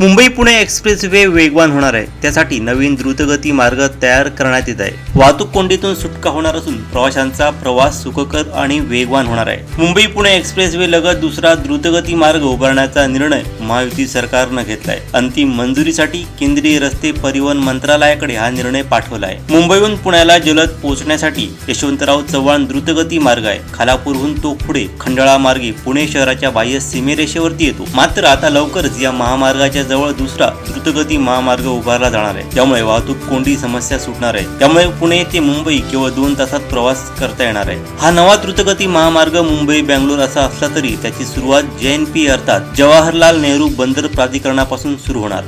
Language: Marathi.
मुंबई पुणे एक्सप्रेस वे वेगवान होणार आहे. त्यासाठी नवीन द्रुतगती मार्ग तयार करण्यात येत आहे. वाहतूक कोंडीतून सुटका होणार असून प्रवाशांचा प्रवास सुखकर आणि वेगवान होणार आहे. मुंबई पुणे एक्सप्रेस वे लगत दुसरा द्रुतगती मार्ग उभारण्याचा निर्णय महायुती सरकारनं घेतलाय. अंतिम मंजुरीसाठी केंद्रीय रस्ते परिवहन मंत्रालयाकडे हा निर्णय पाठवला आहे मुंबईहून पुण्याला जलद पोहोचण्यासाठी यशवंतराव चव्हाण द्रुतगती मार्ग आहे. खालापूरहून तो पुढे खंडाळा मार्गे पुणे शहराच्या बाह्य सीमेरेषेवरती येतो. मात्र आता लवकरच या महामार्गाच्या जवळ दुसरा द्रुतगती महामार्ग उभारला जाणार आहे. त्यामुळे वाहतूक कोंडी समस्या सुटणार आहे. त्यामुळे पुणे ते मुंबई केवळ दोन तासात प्रवास करता येणार आहे. हा नवा द्रुतगती महामार्ग मुंबई बँगलोर असा असला तरी त्याची सुरुवात जे एन पी अर्थात जवाहरलाल नेहरू बंदर प्राधिकरणापासून सुरू होणार.